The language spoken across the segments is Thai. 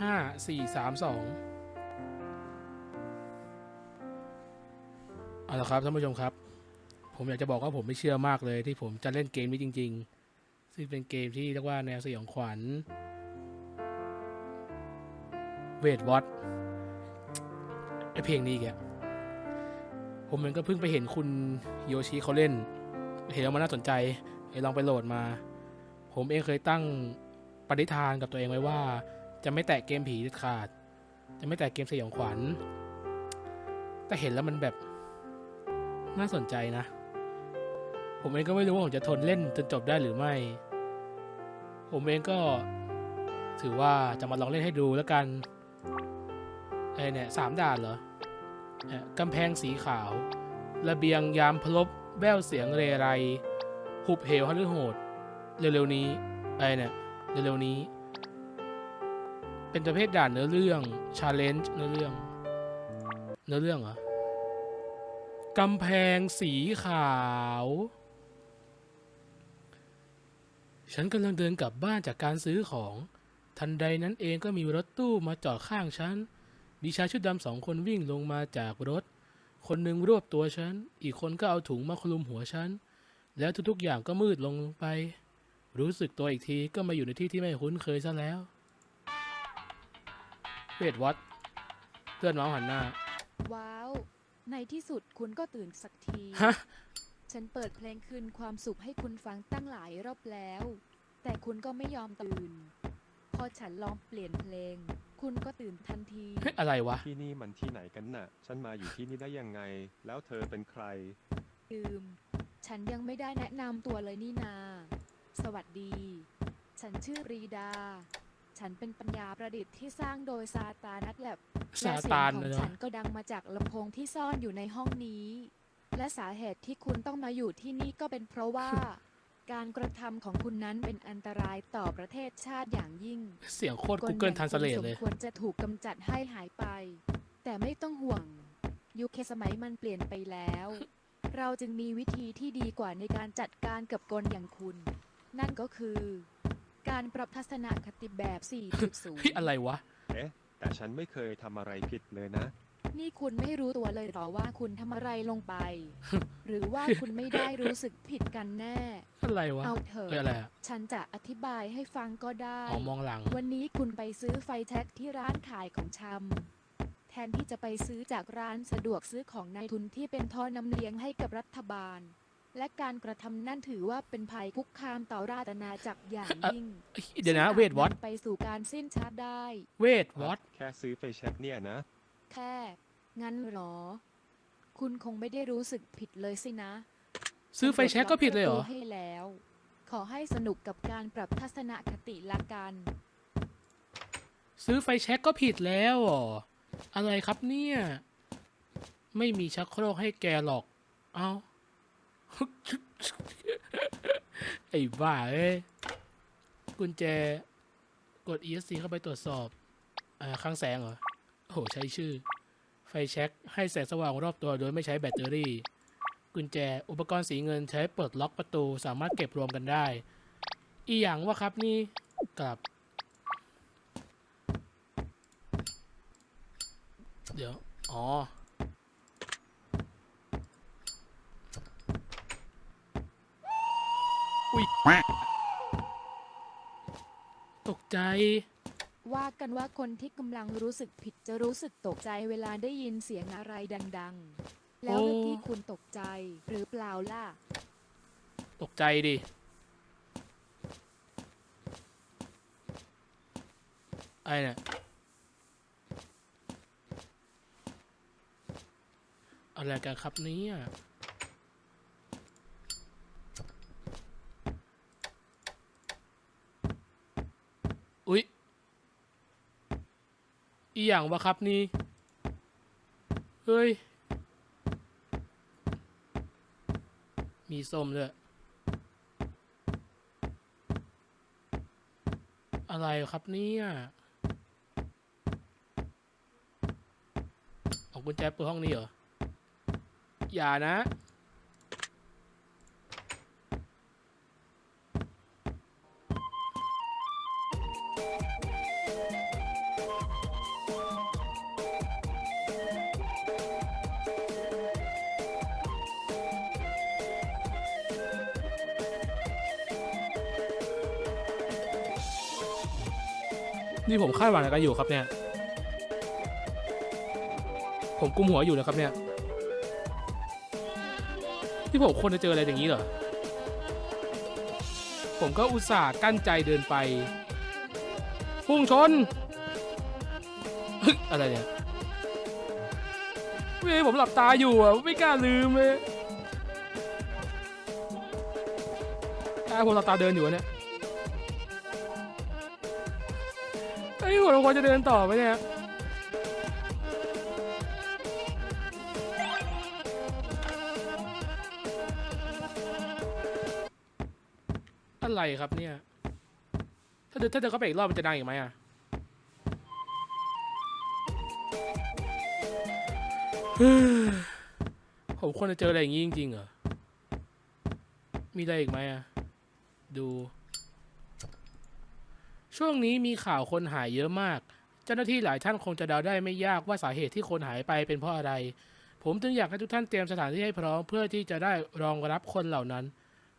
ห้าสี่สามสองเอาละครับท่านผู้ชมครับ ผมอยากจะบอกว่าผมไม่เชื่อมากเลยที่ผมจะเล่นเกมนี้จริง ๆ ซึ่งเป็นเกมที่เรียกว่าแนวสยองขวัญเวทวอตไอเพลงนี้แกผมมันก็เพิ่งไปเห็นคุณโยชิเขาเล่น เห็นแล้วมันน่าสนใจเลยลองไปโหลดมา ผมเองเคยตั้งปณิธานกับตัวเองไว้ว่า จะไม่แตะเกมผีเด็ดขาด จะไม่แตะเกมสยองขวัญ แต่เห็นแล้วมันแบบน่าสนใจนะ ผมเองก็ไม่รู้ว่าผมจะทนเล่นจนจบได้หรือไม่ ผมเองก็ถือว่าจะมาลองเล่นให้ดูแล้วกันไอเนี่ยสามด่านเหรอเอ่กำแพงสีขาว ระเบียงยามพลบ แววเสียงเรไร หุบเหวฮะลือโหด เร็วๆนี้ไอเนี่ยเร็วๆนี้ เป็นประเภทด่านเนื้อเรื่องชาเลนจ์เนื้อเรื่อง เนื้อเรื่องเหรอกำแพงสีขาว ฉันกำลังเดินกลับบ้านจากการซื้อของ ทันใดนั้นเองก็มีรถตู้มาจอดข้างฉัน มีชายชุดดำสองคนวิ่งลงมาจากรถ คนหนึ่งรวบตัวฉัน อีกคนก็เอาถุงมาคลุมหัวฉัน แล้วทุกๆอย่างก็มืดลงไป รู้สึกตัวอีกทีก็มาอยู่ในที่ที่ไม่คุ้นเคยซะแล้ว เวทวัดเพื่อนเมาส์หันหน้า ว้าว ในที่สุดคุณก็ตื่นสักที ฮะ ฉันเปิดเพลงคืนความสุขให้คุณฟังตั้งหลายรอบแล้ว แต่คุณก็ไม่ยอมตื่น พอฉันลองเปลี่ยนเพลง คุณก็ตื่นทันที เฮ้ยอะไรวะ ที่นี่มันที่ไหนกันน่ะ ฉันมาอยู่ที่นี่ได้ยังไง แล้วเธอเป็นใคร ลืม ฉันยังไม่ได้แนะนำตัวเลยนี่นา สวัสดี ฉันชื่อปรีดา ฉันเป็นปัญญาประดิษฐ์ที่สร้างโดยซาตานัทแลบซาตานและเลยเสียงของเนาะฉันก็ดังมาจากลำโพงที่ซ่อนอยู่ในห้องนี้ และสาเหตุที่คุณต้องมาอยู่ที่นี่ก็เป็นเพราะว่า การกระทำของคุณนั้นเป็นอันตรายต่อประเทศชาติอย่างยิ่ง เสียงโคตร คน Google อย่างคุณ Translate สมเลยควรจะถูกกำจัดให้หายไป แต่ไม่ต้องห่วง ยุคสมัยมันเปลี่ยนไปแล้ว เราจึงมีวิธีที่ดีกว่าในการจัดการกับกลอย่างคุณ นั่นก็คือ การปรับทัศนคติแบบ เฮ้ย4.0 อะไรวะ เอ๊ะ แต่ฉันไม่เคยทำอะไรผิดเลยนะ นี่คุณไม่รู้ตัวเลยเหรอว่าคุณทำอะไรลงไป หรือว่าคุณไม่ได้รู้สึกผิดกันแน่ อะไรวะเอาเถอะ เฮ้ยอะไรอะฉันจะอธิบายให้ฟังก็ได้ อ๋อมองหลัง วันนี้คุณไปซื้อไฟแท็กที่ร้านขายของชำแทนที่จะไปซื้อจากร้านสะดวกซื้อของนายทุนที่เป็นท่อนำเลี้ยงให้กับรัฐบาล และการกระทำนั่นถือว่าเป็นภัยคุกคามต่อราชอาณาจักรอย่างยิ่งเดี๋ยวนะซึ่งเวทวอตอาจนำไปสู่การสิ้นชาติได้ เวทวอตแค่ซื้อไฟแช็กเนี่ยนะ แค่ งั้นเหรอ คุณคงไม่ได้รู้สึกผิดเลยสินะ ซื้อไฟแช็กก็ผิดเลยเหรอ ตำวจล็อกประตูให้แล้ว ขอให้สนุกกับการปรับทัศนคติละกัน ซื้อไฟแช็กก็ผิดแล้วเหรออะไรครับเนี่ย ไม่มีชักโครกให้แกหรอก เอา ไอ้บ้าเอ้ยกุญแจกด ESC เข้าไปตรวจสอบ อ่าข้างแสงเหรอ โอ้โห ใช้ชื่อ ไฟแช็กให้แสงสว่างรอบตัวโดยไม่ใช้แบตเตอรี่ กุญแจ อุปกรณ์สีเงินใช้ปลดล็อกประตู สามารถเก็บรวมกันได้ อีหยังวะครับนี่กลับ เดี๋ยว อ๋อ อุ้ย ตกใจ ว่ากันว่าคนที่กำลังรู้สึกผิดจะรู้สึกตกใจเวลาได้ยินเสียงอะไรดัง ๆ แล้วโอ้เมื่อกี้คุณตกใจหรือเปล่าล่ะ ตกใจดิ ไอ้เนี่ยอะไรกันครับเนี้อุ๊ย อีหยังวะครับนี่ เฮ้ย มีส้มด้วย อะไรครับเนี่ยเอากุญแจเปิดห้องนี้เหรอ อย่านะ นี่ผมคาดหวังอะไรกันอยู่ครับเนี่ย ผมกุมหัวอยู่นะครับเนี่ย ที่ผมควรจะเจออะไรอย่างนี้เหรอ ผมก็อุตส่าห์กั้นใจเดินไปพุ่งชนอะไรเนี่ยเว้ยผมหลับตาอยู่อะไม่กล้าลืมเลยตาผมหลับตาเดินอยู่เนี่ย ไอ้ยผมควรจะเดินต่อไหมเนี่ย อะไรครับเนี่ย ถ้าเดินถ้าเดินเข้าไปอีกรอบมันจะดังอีกไหมอะ ผมควรจะเจออะไรอย่างนี้จริงๆเหรอ มีอะไรอีกไหมอะ ดู ช่วงนี้มีข่าวคนหายเยอะมาก เจ้าหน้าที่หลายท่านคงจะเดาได้ไม่ยากว่าสาเหตุที่คนหายไปเป็นเพราะอะไร ผมจึงอยากให้ทุกท่านเตรียมสถานที่ให้พร้อมเพื่อที่จะได้รองรับคนเหล่านั้น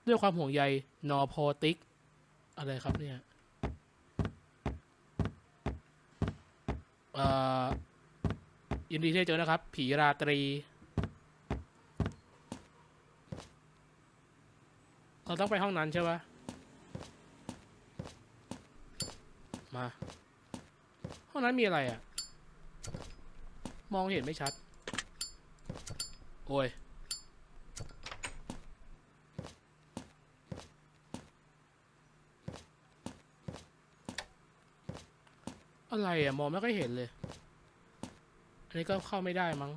ด้วยความห่วงใยนอพอติก อะไรครับเนี่ยยินดีที่ได้เจอนะครับ ผีราตรีเราต้องไปห้องนั้นใช่ปะ มา ห้องนั้นมีอะไรอะ่ะ มองเห็นไม่ชัด โอ้ย อะไรอะ่ะ มองไม่ค่อยเห็นเลย อันนี้ก็เข้าไม่ได้มั้ง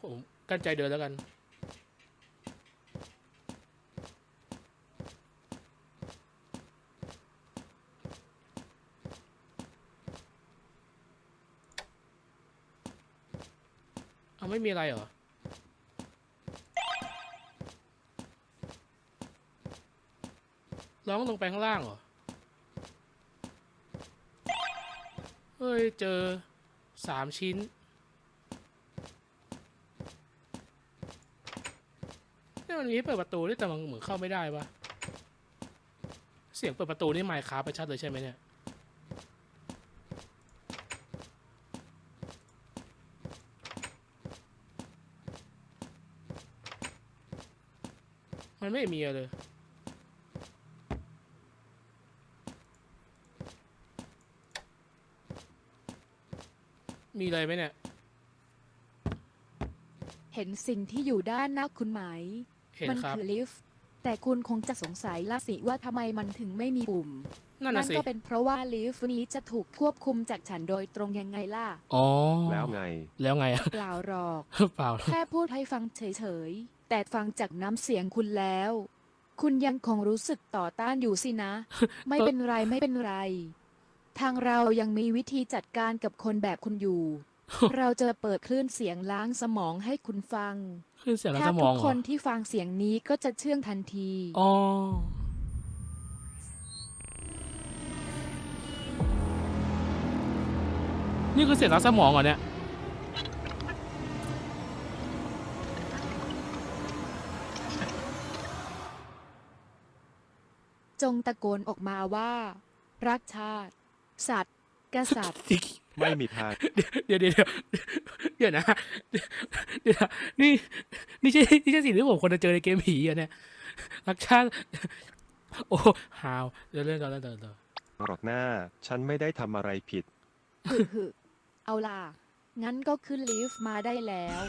ผมกั้นใจเดินแล้วกัน เอาไม่มีอะไรเหรอ ร้องลงไปข้างล่างเหรอ เฮ้ย เจอสามชิ้น นี่มันมีให้เปิดประตูด้วยแต่มันเหมือนเข้าไม่ได้ปะเสียงเปิดประตูนี่ไมค์คาไปชัดเลยใช่ไหมเนี่ย มันไม่มีอะไรเลยมีอะไรไหมเนี่ย เห็นสิ่งที่อยู่ด้านหน้าคุณไหม เห็นมัครับ คือลิฟต์ แต่คุณคงจะสงสัยละสิว่าทำไมมันถึงไม่มีปุ่ม นั่นน่ะสิ ก็เป็นเพราะว่าลิฟต์นี้จะถูกควบคุมจากฉันโดยตรงยังไงล่ะ อ๋อ แล้วไง แล้วไงอะ เปล่าหรอก เปล่า แค่พูดให้ฟังเฉยๆ แต่ฟังจากน้ำเสียงคุณแล้ว คุณยังคงรู้สึกต่อต้านอยู่สินะ ไม่เป็นไรไม่เป็นไร ทางเรายังมีวิธีจัดการกับคนแบบคุณอยู่ เราจะเปิดคลื่นเสียงล้างสมองให้คุณฟังขึ้นเสียงแล้วแทสบมทุองกเหรคอนที่ฟังเสียงนี้ก็จะเชื่องทันทีอ๋อนี่คือเสียงล้างสมองเหรอเนี่ย จงตะโกนออกมาว่า รักชาติ สัตว์ กษัตริย์ ไม่มีทางเดี๋ยวเดี๋ยวเดี๋ยวเดี๋ยวนะเดี๋ยวนะนี่นี่ใช่นี่ใช่สิ่งที่ผมควรจะเจอในเกมผีอะเนี่ยรักชาติ โอ้ฮาวเดี๋ยวเล่นต่อเล่นต่อเล่นต่อหรอกหน้า ฉันไม่ได้ทำอะไรผิด หึหึเอาล่ะ งั้นก็ขึ้นลิฟต์มาได้แล้ว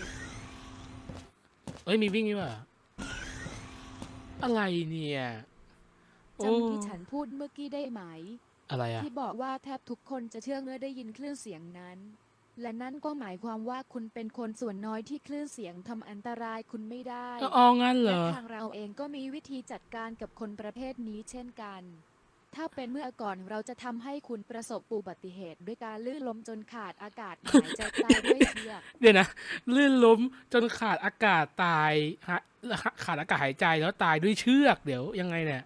เอ้ยมีวิ่งนี่ว่ะอะไรเนี่ยโอ้ จำที่ฉันพูดเมื่อกี้ได้ไหม อะไรอะที่บอกว่าแทบทุกคนจะเชื่อเมื่อได้ยินคลื่นเสียงนั้น และนั่นก็หมายความว่าคุณเป็นคนส่วนน้อยที่คลื่นเสียงทำอันตรายคุณไม่ได้อ๋องั้นเหรและอทางเราเองก็มีวิธีจัดการกับคนประเภทนี้เช่นกัน ถ้าเป็นเมื่อก่อนเราจะทำให้คุณประสบอุบัติเหตุ ด้วยการลื่นล้มจนขาดอากาศหายใจตายด้วยเชือกเดี๋ยวนะลื่นล้มจนขาดอากาศตายฮะขาดอากาศหายใจแล้วตายด้วยเชือกเดี๋ยวยังไงเนี่ย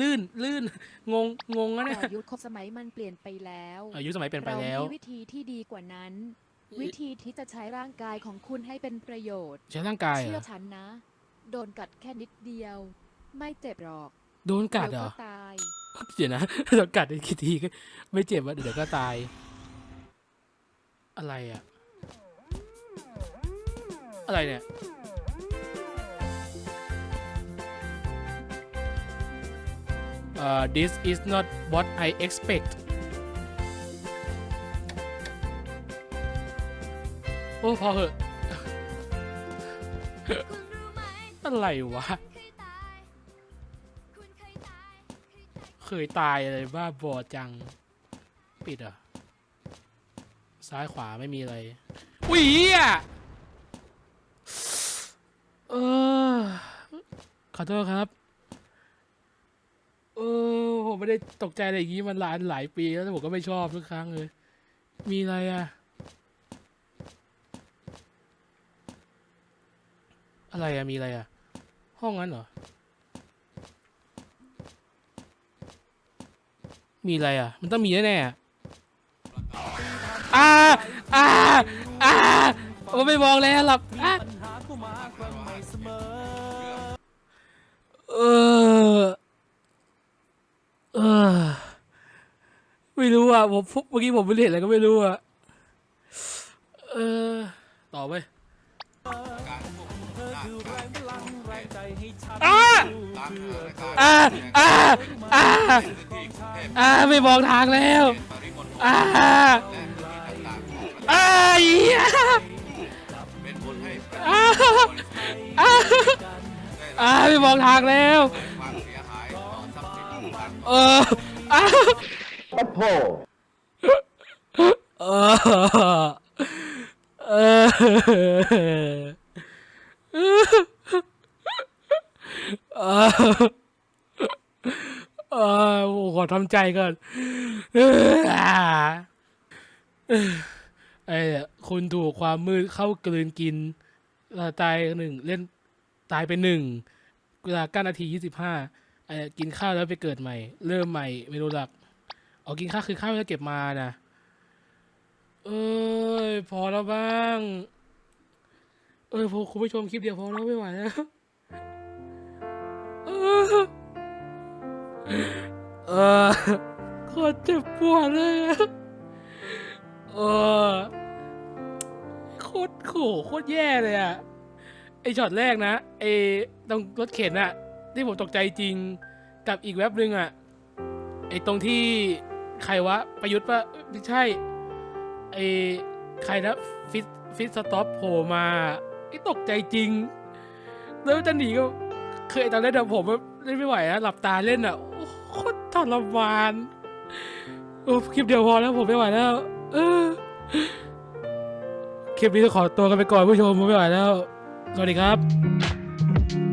ลื่นลื่นงงงงอะเนี่ยแต่ยุคสมัยมันเปลี่ยนไปแล้วอายุสมัยเปลี่ยนไปแล้วเรามีวิธีที่ดีกว่านั้น วิธีที่จะใช้ร่างกายของคุณให้เป็นประโยชน์ ใช้ร่างกายเหรเชื่ออฉันนะ โดนกัดแค่นิดเดียว ไม่เจ็บหรอก โดนกัดเหรเดี๋ยวอก็ตายเดี๋ยวนะโดนกัดอีกกี่ทีก็ไม่เจ็บวะเดี๋ยวก็ตาย อะไรอะอะไรเนี่ย uh, this is not what I expect โอ้ พอเหอะ อะไรวะ เคยตายอะไรบ้าบอจัง ปิดเหรอะ ซ้ายขวาไม่มีอะไรอุ้ยเหี้ยเออขอโทษครับเออผม ไม่ได้ตกใจอะไรอย่างงี้มันหลายหลายปีแล้วแต่ผมก็ไม่ชอบทุกครั้งเลย มีอะไรอะ อะไรอะ มีอะไรอะ ห้องนั้นเหรอ มีอะไรอะ มันต้องมีแน่ๆอะอ่าอ่าอ่าผมไม่มองแล้วหลับอะเออเออไม่รู้อะผมเมื่อกี้ผมไม่เห็นอะไรก็ไม่รู้อะเออต่อไปอ่าอ่าอ่าอ่าอ่าไม่มองทางแล้วอ่าอ่าเหี้ยอ่าอ่าอ่าไม่มองทางแล้ว เอออ่าเออเออเออเออขอทำใจก่อนเออไอ้เนี่ยคุณถูกความมืดเข้ากลืนกินเอ่อตายหนึ่งเล่นตายไปหนึ่งเวลาเก้านาทียี่สิบห้า กินข้าวแล้วไปเกิดใหม่ เริ่มใหม่ไม่รู้หลักเอากินข้าวคือข้าวที่เก็บมานะเอ้ยพอแล้วบ้าง เออพอคุณผู้ชมคลิปเดียวพอแล้วไม่ไหวแล้วเออเออโคตรเจ็บปวดเลยอะเออโคตรโขโคตรแย่เลยอะไอช็อตแรกนะไอตรงรถเข็นอะ ที่ผมตกใจจริงกับอีกเว็บหนึ่งอะไอตรงที่ใครวะ ประยุทธ์ปะไม่ใช่ไอใครนะฟิตฟิตสต็อปโผล่มาไอตกใจจริง แล้วจะหนีก็เคยตอนเล่นอะผมเล่นไม่ไหวอะหลับตาเล่นอะโคตรทรมานโอ้คลิปเดียวพอแล้วผมไม่ไหวแล้วเออคลิปนี้ต้องขอตัวกันไปก่อนผู้ชมผมไม่ไหวแล้ว สวัสดีครับ